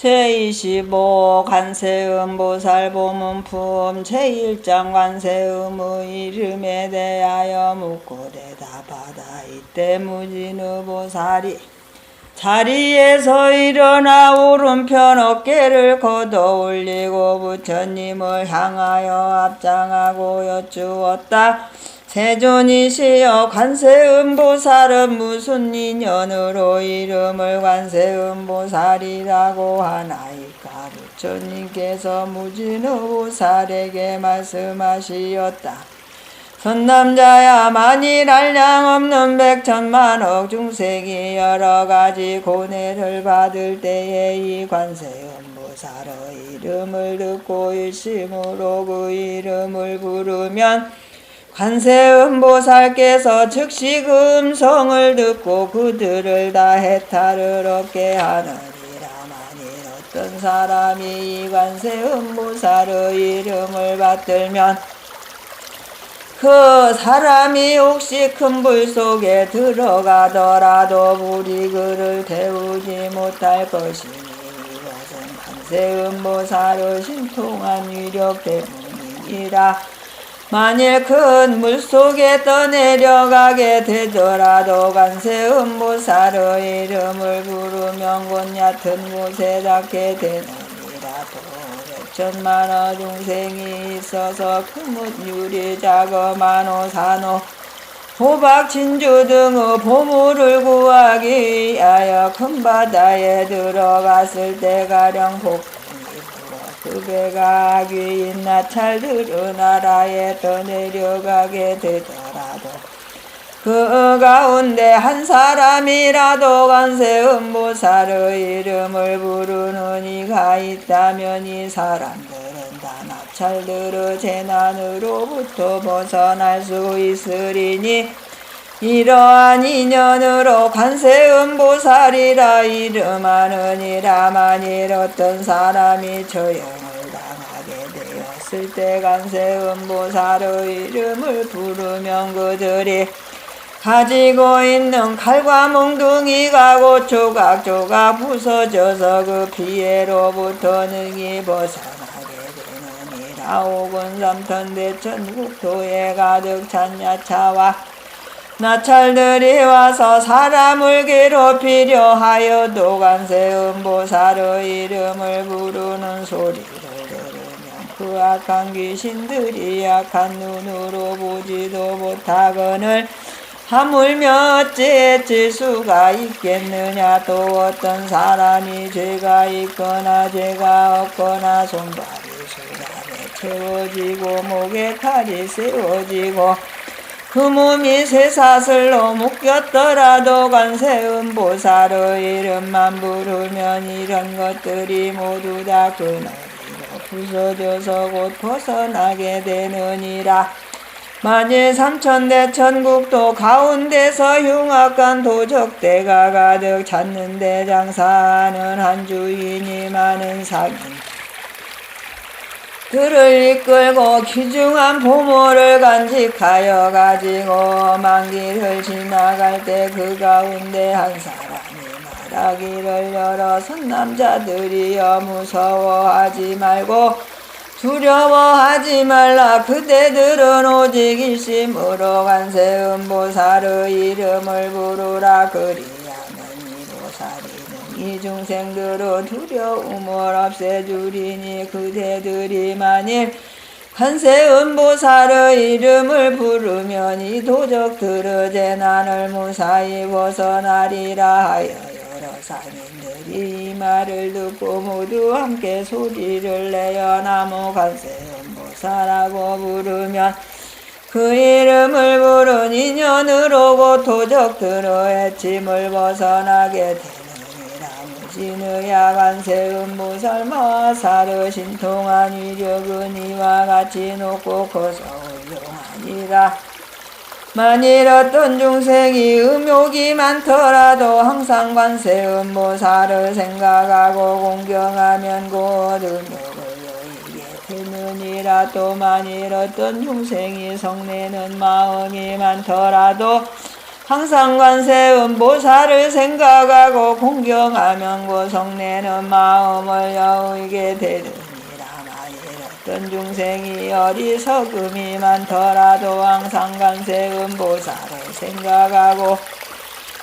제25 관세음 보살 보문품 제1장 관세음의 이름에 대하여 묻고 대답하다 이때 무진의보살이 자리에서 일어나 오른편 어깨를 걷어 올리고 부처님을 향하여 앞장하고 여쭈었다. 세존이시여 관세음보살은 무슨 인연으로 이름을 관세음보살이라고 하나이까 부처님께서 무진의보살에게 말씀하시었다. 선남자야 만일 한량 없는 백천만억 중생이 여러 가지 고뇌를 받을 때에 이 관세음보살의 이름을 듣고 일심으로 그 이름을 부르면 관세음보살께서 즉시 그 음성을 듣고 그들을 다 해탈을 얻게 하느니라. 만일 어떤 사람이 이 관세음보살의 이름을 받들면 그 사람이 혹시 큰 불 속에 들어가더라도 불이 그를 태우지 못할 것이니 이것은 관세음보살의 신통한 위력 때문이니라 만일 큰 물 속에 떠내려가게 되더라도 관세음보살의 이름을 부르면 곧 얕은 곳에 닿게 되느니라 천만어 중생이 있어서 큰뭇 유리 자거만호 산호 호박 진주 등의 보물을 구하기 위하여 큰 바다에 들어갔을 때 가령 복 그 배가 귀인 나찰들의 나라에 떠내려가게 되더라도 그 가운데 한 사람이라도 관세음보살의 이름을 부르는 이가 있다면 이 사람들은 다 나찰들의 재난으로부터 벗어날 수 있으리니 이러한 인연으로 관세음 보살이라 이름하느니라 만일 어떤 사람이 처형을 당하게 되었을 때 관세음 보살의 이름을 부르면 그들이 가지고 있는 칼과 몽둥이가 곧 조각조각 부서져서 그 피해로부터 능히 벗어나게 되느니라. 오군 삼천 대 천 국토에 가득 찬 야차와 나찰들이 와서 사람을 괴롭히려 하여 도관세음보살의 이름을 부르는 소리를 들으면 그 악한 귀신들이 악한 눈으로 보지도 못하거늘 하물며 어찌해칠 수가 있겠느냐? 또 어떤 사람이 죄가 있거나 죄가 없거나 손발이 수갑에 채워지고 목에 칼이 세워지고 그 몸이 쇠사슬로 묶였더라도 관세음 보살의 이름만 부르면 이런 것들이 모두 다 그날이로 부서져서 곧 벗어나게 되느니라. 만일 삼천대 천국도 가운데서 흉악한 도적대가 가득 찼는데 장사하는 한 주인이 많은 상인 그를 이끌고 귀중한 보물을 간직하여 가지고 만길을 지나갈 때 그 가운데 한 사람이 말하기를 열어 선남자들이여 무서워하지 말고 두려워하지 말라. 그대들은 오직 일심으로 관세음보살의 이름을 부르라. 그리하면 이보살이는 이 중생들의 두려움을 없애주리니 그대들이 만일 관세음보살의 이름을 부르면 이 도적들의 재난을 무사히 벗어나리라 하여 여러 상인들이 이 말을 듣고 모두 함께 소리를 내어 나무 관세음보살하고 부르면 그 이름을 부른 인연으로 곧 도적들의 해침을 벗어나게 무 진의 야관세음보살 마사르 신통한 위력은 이와 같이 높고 커서 훌륭하니라. 만일 어떤 중생이 음욕이 많더라도 항상 관세음보살을 생각하고 공경하면 곧 음욕을 여의게 되느니라. 또 만일 어떤 중생이 성내는 마음이 많더라도 항상 관세음 보살을 생각하고 공경하면 고성내는 마음을 여의게 되느니라 만일 어떤 중생이 어리석음이 많더라도 항상 관세음 보살을 생각하고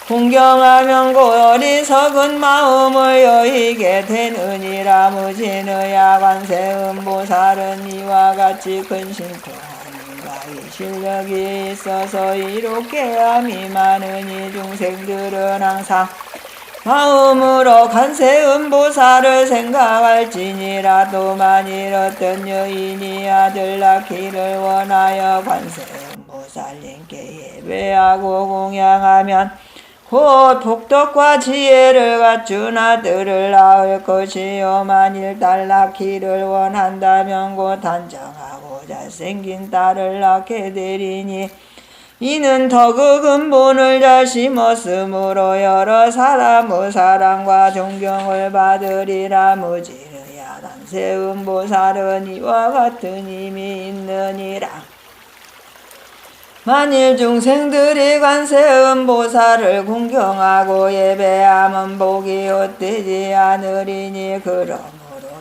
공경하면 곧 어리석은 마음을 여의게 되느니라. 무진의 야 관세음 보살은 이와 같이 근심토하 이 실력이 있어서 이롭게 함이 많으니 중생들은 항상 마음으로 관세음 보살을 생각할지니라도 만일 어떤 여인이 아들 낳기를 원하여 관세음 보살님께 예배하고 공양하면 곧 복덕과 지혜를 갖춘 아들을 낳을 것이요 만일 딸 낳기를 원한다면 곧 단정하고 잘생긴 딸을 낳게 되리니 이는 덕의 근본을 잘 심었으므로 여러 사람의 사랑과 존경을 받으리라. 무지르야 단세음 보살은 이와 같은 힘이 있느니라 만일 중생들이 관세음 보살을 공경하고 예배하면 복이 헛되지 않으리니 그러므로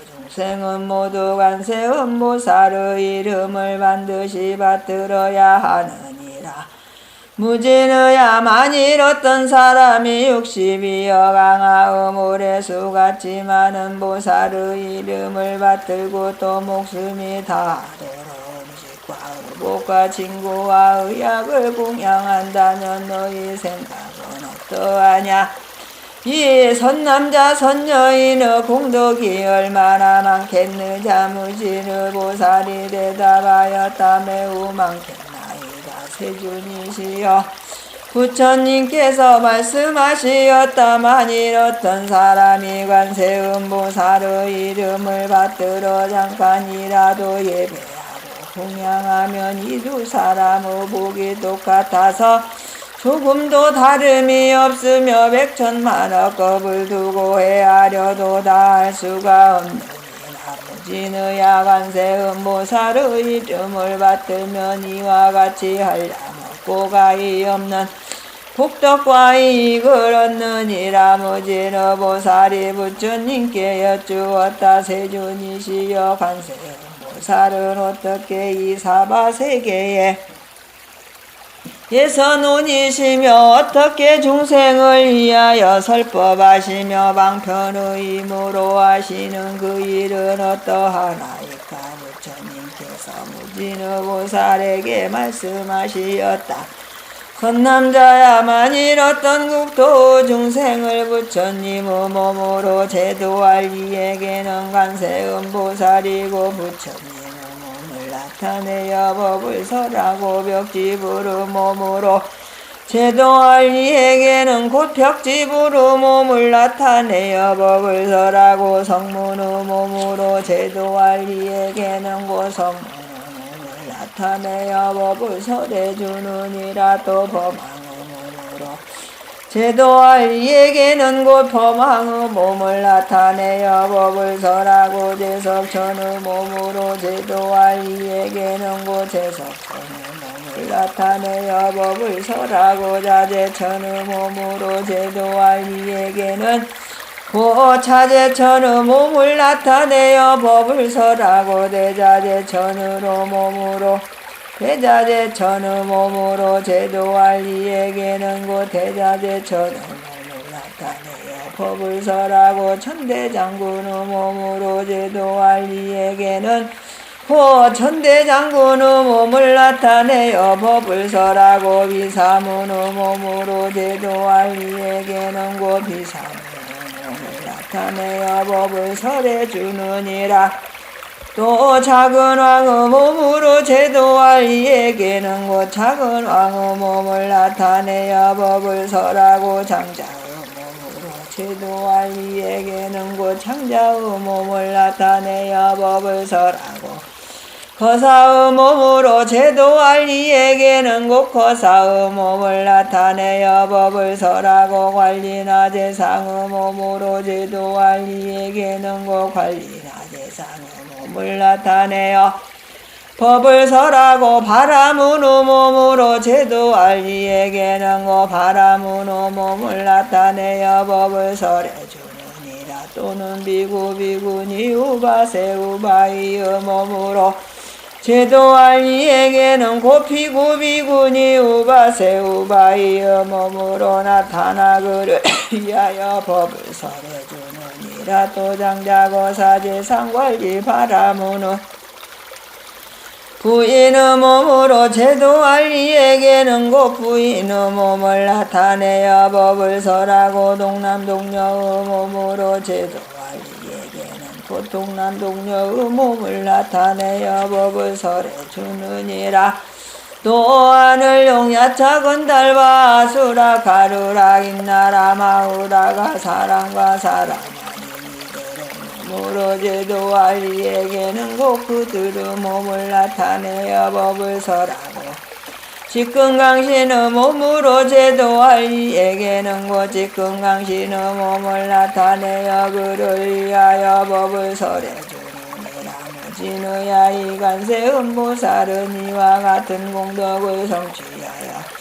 중생은 모두 관세음 보살의 이름을 반드시 받들어야 하느니라. 무진의야 만일 어떤 사람이 육십이여 강하음 오래수 같지 많은 보살의 이름을 받들고 또 목숨이 다하도록 의복과 친구와 의약을 공양한다면 너희 생각은 어떠하냐? 이 선남자 선여인의 공덕이 얼마나 많겠느냐? 무진의 보살이 대답하였다 매우 많겠나이다. 세준이시여 부처님께서 말씀하시었다 만일 어떤 사람이 관세음 보살의 이름을 받들어 잠깐이라도 예배 하고 공양하면 이 두 사람의 복이 똑같아서 조금도 다름이 없으며 백천만억 겁을 두고 헤아려도 다 할 수가 없느니 아버지의 야관세음 보살의 이름을 받들면 이와 같이 한량없고 가히 없는 복덕과 이익을 얻느니라 무지의 보살이 부처님께 여쭈었다 세존이시여 관세음 보살은 어떻게 이 사바 세계에 예선 운이시며 어떻게 중생을 위하여 설법하시며 방편의 힘으로 하시는 그 일은 어떠하나이까 부처님께서 무진의 보살에게 말씀하시었다. 선남자야 만일 어떤 국도 중생을 부처님의 몸으로 제도할 이에게는 관세음 보살이고 부처님 나타내어 법을 설하고 벽집으로 몸으로 제도할 이에게는 곧 벽집으로 몸을 나타내어 법을 설하고 성문의 몸으로 제도할 이에게는 곧 성문 나타내어 법을 설해주느니라. 또 범왕의 몸으로 제도할 이에게는 곧 범왕의 몸을 나타내어 법을 설하고 제석천의 몸으로 제도할 이에게는 곧 제석천의 몸을 나타내어 법을 설하고 자제천의 몸으로 제도할 이에게는 곧 자제천의 몸을 나타내어 법을 설하고 대자제천으로 몸으로 대자제천의 몸으로 제도할 이에게는 곧 대자제천의 몸을 나타내어 법을 설하고 천대장군의 몸으로 제도할 이에게는 곧 천대장군의 몸을 나타내어 법을 설하고 비사문의 몸으로 제도할 이에게는 곧 비사문의 몸을 나타내어 법을 설해주느니라. 또 작은 왕의 몸으로 제도할 이에게는 곧 작은 왕의 몸을 나타내어 법을 설하고 장자의 몸으로 제도할 이에게는 곧 장자의 몸을 나타내어 법을 설하고 거사의 몸으로 제도할 이에게는 곧 거사의 몸을 나타내어 법을 설하고 관리나 제상의 몸으로 제도할 이에게는 곧 관리나 제상의 몸을 나타내어 법을 설하고 바라무노 몸으로 제도할 이에게는 고 바라무노 몸을 나타내어 법을 설해주느니라. 또는 비구 비구니 우바세 우바이의 몸으로 제도할 이에게는 고피구 비구니 우바세 우바이의 몸으로 나타나 그를 위하여 법을 설해주느니라. 또 장자고 사제 상관리 바라무노 부인의 몸으로 제도할 이에게는 곧 부인의 몸을 나타내어 법을 설하고 동남동녀의 몸으로 제도 곧 동남동녀의 몸을 나타내어 법을 설해 주느니라. 또 하늘 용야차 건달과 아수라 가루라 인나라 마우라가 사람과 사람 몸으로 제도할 이에게는 곧 그들의 몸을 나타내어 법을 설하고 직근강신의 몸으로 제도할 이에게는 곧 직근강신의 몸을 나타내어 그를 위하여 법을 설해주느니라 무진의야 이간세 음보살은 이와 같은 공덕을 성취하여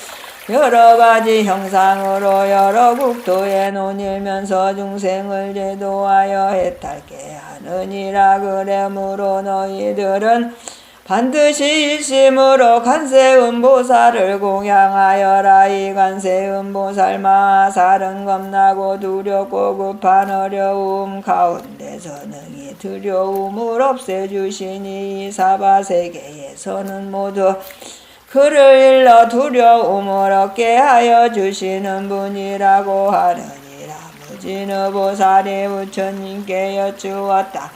여러 가지 형상으로 여러 국토에 논일면서 중생을 제도하여 해탈게 하느니라. 그러므로 너희들은 반드시 일심으로 간세음 보살을 공양하여라. 이 간세음 보살 마 살은 겁나고 두렵고 급한 어려움 가운데서 능히 두려움을 없애주시니 이 사바세계에서는 모두 그를 일러 두려움을 얻게 하여 주시는 분이라고 하느니라. 무진의 보살이 부처님께 여쭈었다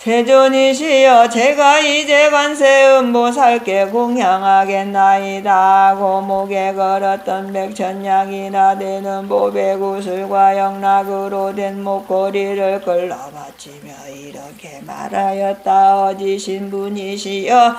세존이시여 제가 이제 관세음보살께 공양하겠나이다. 하고 목에 걸었던 백천냥이나 되는 보배구슬과 영락으로 된 목걸이를 끌러 바치며 이렇게 말하였다. 어지신 분이시여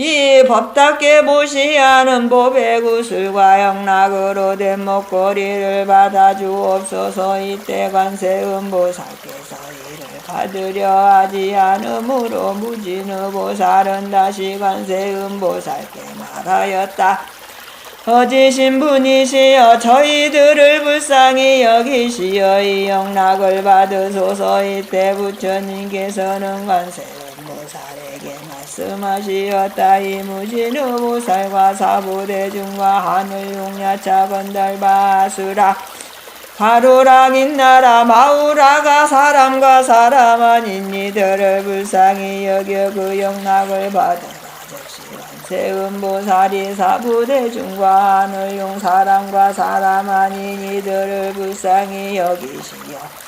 이 법답게 보시하는 보배구슬과 영락으로 된 목걸이를 받아 주옵소서 이때 관세음보살께서 이를 받으려 하지 않으므로 무진의 보살은 다시 관세음보살께 말하였다. 어지신 분이시여 저희들을 불쌍히 여기시어 이 영락을 받으소서 이때 부처님께서는 관세음보살에게 말씀하시었다 이 무진의 보살과 사부대중과 하늘 용야차 건달바수라. 가루랑 인 나라 마우라가 사람과 사람 아닌 이들을 불쌍히 여겨 그 영락을 받으라. 세음보살이 사부대중과 하늘용 사람과 사람 아닌 이들을 불쌍히 여기시여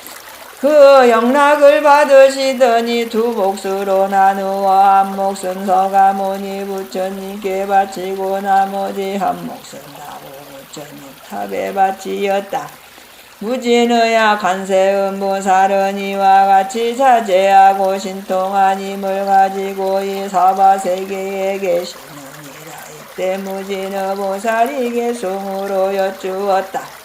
그 영락을 받으시더니 두 몫으로 나누어 한 몫은 서가모니 부처님께 바치고 나머지 한 몫은 나무 부처님 탑에 바치었다. 무진의야 간세음보살은 이와 같이 자제하고 신통한 힘을 가지고 이 사바세계에 계시느니라 이때 무진의 보살이 개송으로 여쭈었다.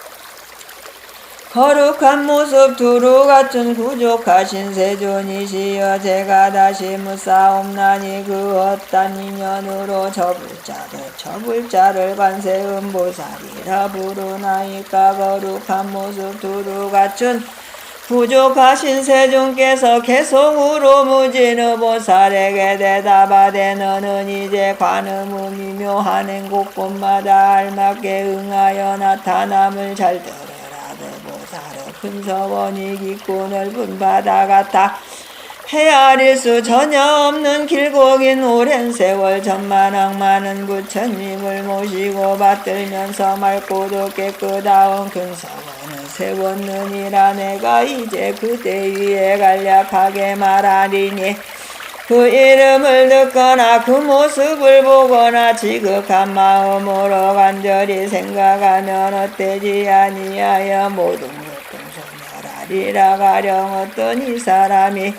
거룩한 모습 두루 같은 부족하신 세존이시여 제가 다시 무사옵나니 그 어떤 인연으로 저불자를 저불자를 관세음 보살이라 부르나이까. 거룩한 모습 두루 갖춘 부족하신 세존께서 개성으로 무진의 보살에게 대답하되 너는 이제 관음의 미묘한 행곡곳마다 알맞게 응하여 나타남을 잘 들어 큰 서원이 깊고 넓은 바다 같아 헤아릴 수 전혀 없는 길고 긴 오랜 세월 천만억 많은 부처님을 모시고 받들면서 맑고도 깨끗하온 큰 서원을 세웠느니라 내가 이제 그대 위에 간략하게 말하리니 그 이름을 듣거나 그 모습을 보거나 지극한 마음으로 간절히 생각하면 헛되지 아니하여 모든 소멸하리라 가령 어떤 이 사람이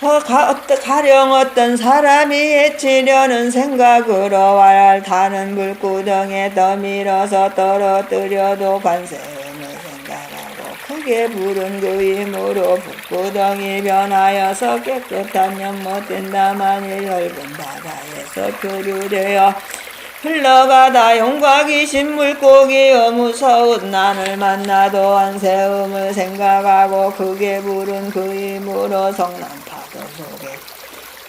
어, 가, 가령 어떤 사람이 해치려는 생각으로 왈 타는 물구덩에 떠밀어서 떨어뜨려도 관세음을 생각하고 크게 부른 그 힘으로 북구덩이 변하여서 깨끗한 연못된 다만일 넓은 바다에서 표류되어 흘러가다 용과 귀신 물고기여 무서운 난을 만나도 안세음을 생각하고 크게 부른 그 힘으로 성난 파도 속에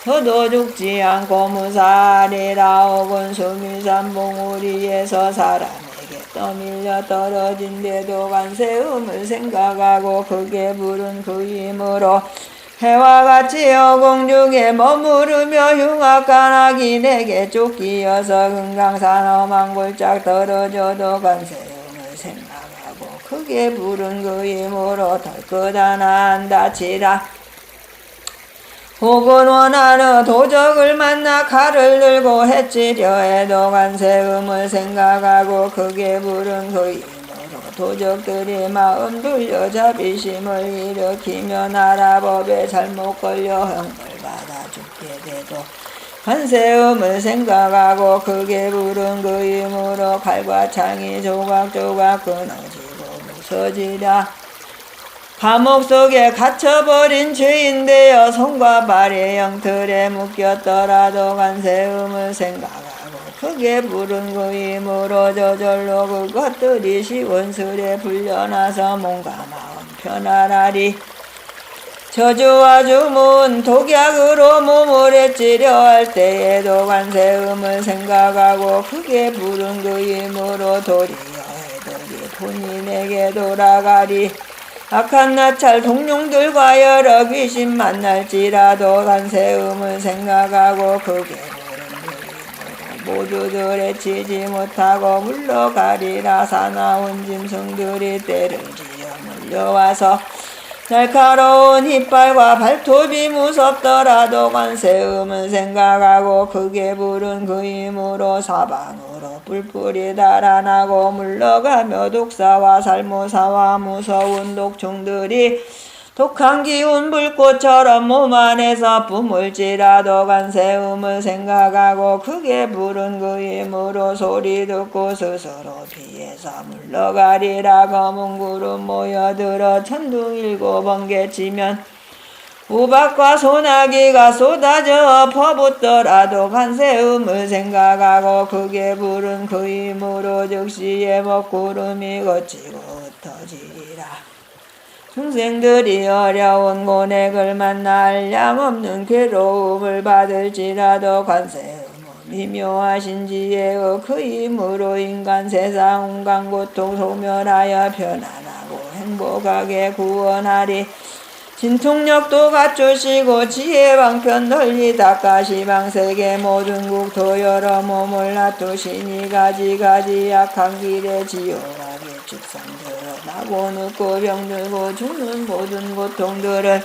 저도 죽지 않고 무사리라 혹은 수미산 봉우리에서 사람에게 떠밀려 떨어진데도 간세음을 생각하고 크게 부른 그 힘으로 해와 같이 여공중에 머무르며 흉악간하기 내게 쫓기어서 금강산 험한 골짝 떨어져도 간세음을 생각하고 크게 부른 그 힘으로 덜끝 하나 안 다치라. 혹은 원하는 도적을 만나 칼을 들고 해치려 해도 간세음을 생각하고 크게 부른 그 힘으로 도적들이 마음 돌려 자비심을 일으키며 나라 법에 잘못 걸려 형벌 받아 죽게 돼도 간세음을 생각하고 크게 부른 그 힘으로 칼과 창이 조각조각 끊어지고 부서지라. 감옥 속에 갇혀버린 죄인되어 손과 발의 영틀에 묶였더라도 간세음을 생각하고 크게 부른 그 힘으로 저절로 그것들이 시원스레 풀려나서 몸과 마음 편안하리. 저주와 주문 독약으로 몸을 해치려 할 때에도 관세음을 생각하고 크게 부른 그 힘으로 도리어 해들이 본인에게 돌아가리. 악한 나찰 동룡들과 여러 귀신 만날지라도 간세음을 생각하고 크게 모두들 해치지 못하고 물러가리라. 사나운 짐승들이 때를 지어 물려와서 날카로운 이빨과 발톱이 무섭더라도 관세음을 생각하고 크게 부른 그 힘으로 사방으로 뿔뿔이 달아나고 물러가며 독사와 살모사와 무서운 독충들이 독한 기운 불꽃처럼 몸 안에서 뿜을지라도 간세음을 생각하고 크게 부른 그 힘으로 소리 듣고 스스로 피해서 물러가리라. 검은 구름 모여들어 천둥 일곱 번개 치면 우박과 소나기가 쏟아져 퍼붓더라도 간세음을 생각하고 크게 부른 그 힘으로 즉시에 먹구름이 거치고 흩어지리라 중생들이 어려운 고뇌를 만날 양 없는 괴로움을 받을지라도 관세음은 미묘하신 지혜의 그 힘으로 인간 세상 온갖 고통 소멸하여 편안하고 행복하게 구원하리. 진통력도 갖추시고 지혜 방편 널리 닦아시 방 세계 모든 국토 여러 몸을 놔두시니 가지가지 약한 길에 지옥하게 축상 나고 눕고 병들고 죽는 모든 고통들을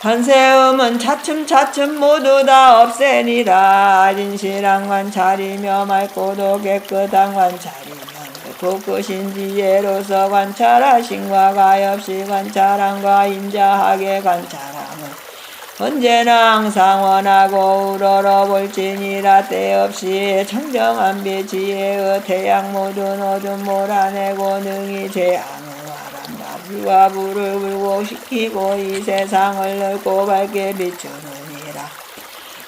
관세음은 차츰차츰 모두 다 없애니라. 진실한 관찰이며 맑고도 깨끗한 관찰이며 솟구신 지혜로서 관찰하신과 가엾이 관찰함과 인자하게 관찰함은 언제나 항상 원하고 우러러 볼지니라. 때없이 청정한 빛 지혜의 태양 모든 어둠 몰아내고 능히 재앙을 비와 불을 불고시키고 이 세상을 넓고 밝게 비추느니라.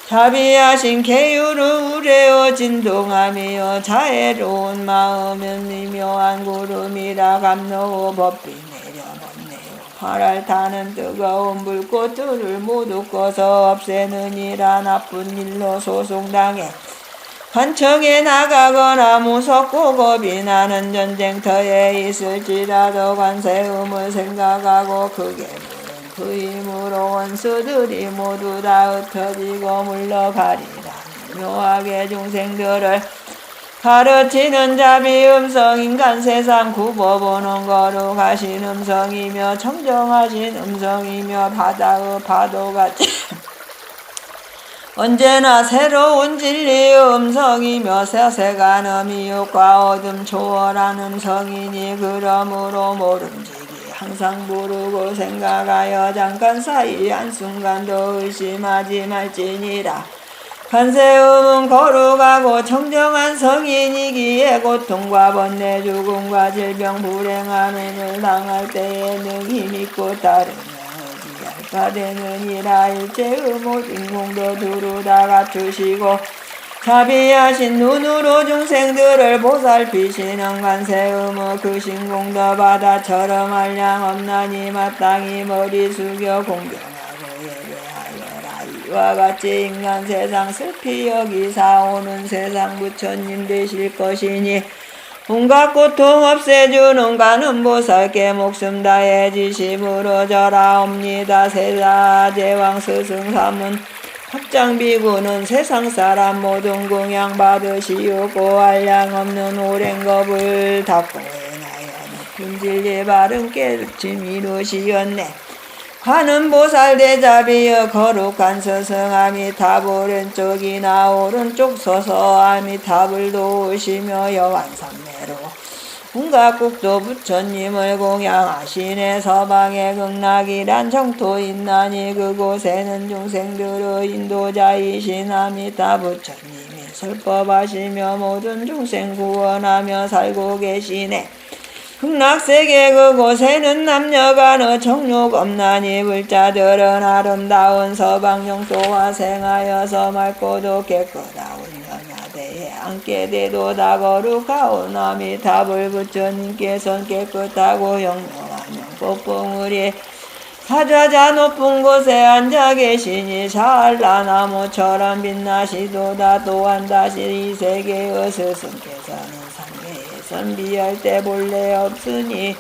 자비하신 계율은 우레어 진동하며 자애로운 마음은 미묘한 구름이라 감노고 법비 내려놓네요. 활알 타는 뜨거운 불꽃들을 모두 꺼서 없애느니라. 나쁜 일로 소송당해 관청에 나가거나 무섭고 겁이 나는 전쟁터에 있을지라도 관세음을 생각하고 크게 그 힘으로 원수들이 모두 다 흩어지고 물러가리라. 묘하게 중생들을 가르치는 자비 음성 인간 세상 굽어보는 거룩하신 음성이며 청정하신 음성이며 바다의 파도같이 언제나 새로운 진리의 음성이며 세세간 미혹과 어둠 초월한 음성이니 그러므로 모름지기 항상 모르고 생각하여 잠깐 사이 한순간도 의심하지 말지니라. 관세음은 거룩하고 청정한 성인이기에 고통과 번뇌 죽음과 질병 불행함을 당할 때에 능히 믿고 따르며 되느니라 일체의 모든 공도 두루 다 갖추시고 자비하신 눈으로 중생들을 보살피시는 관세음의 그 신공도 바다처럼 한량 없나니 마땅히 머리 숙여 공경하고 예배하여라. 이와 같이 인간 세상 슬피 여기사 오는 세상 부처님 되실 것이니 온갖 고통 없애주는 가는 보살께 목숨 다해 지심으로 절하옵니다. 세사 제왕 스승 삼은 합장비구는 세상 사람 모든 공양 받으시오고 한량 없는 오랜 겁을 닦고 해나야 높은 진리 바른 깨우침 이루시었네 가는 보살 대자비여 거룩한 스승함이 탑 오른쪽이나 오른쪽 서서 아미 탑을 도우시며 여완삼매로 온갖 국도 부처님을 공양하시네. 서방의 극락이란 정토 있나니 그곳에는 중생들의 인도자이신 아미타 부처님이 설법하시며 모든 중생 구원하며 살고 계시네 극락세계 그곳에는 남녀간의 정욕 없나니 불자들은 아름다운 서방용도와 생하여서 맑고도 깨끗하온 연하대에 앉게 되도다 거룩하오나미 답을 부처님께서는 깨끗하고 영롱한 영꽃봉우리 사자자 높은 곳에 앉아 계시니 샬라나무처럼 빛나시도다. 또한 다시 이 세계의 스승께서는 선비할 때 본래 없으니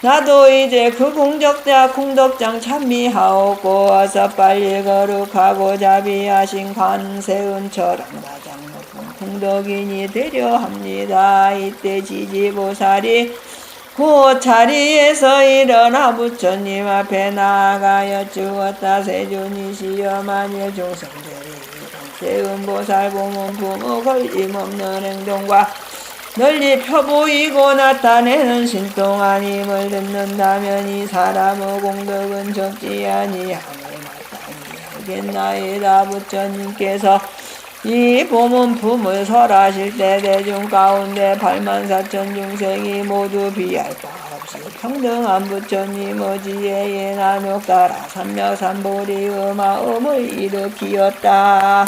나도 이제 그 공적자 공덕장 참미하오고 어서 빨리 거룩하고 자비하신 관세음처럼 가장 높은 공덕인이 되려 합니다. 이때 지지보살이 그 자리에서 일어나 부처님 앞에 나아가여 주었다 세존이시여 만일 중생들이 세음보살 보문 부모 걸림없는 행동과 널리 펴보이고 나타내는 신통한 힘을 듣는다면 이 사람의 공덕은 적지 아니함을 마땅히 알겠나이다 부처님께서 이 보문 품을 설하실 때 대중 가운데 8만 4천 중생이 모두 비할 바 없이 평등한 부처님의 지혜에 나누 따라 삼명삼보리의 마음을 일으키었다.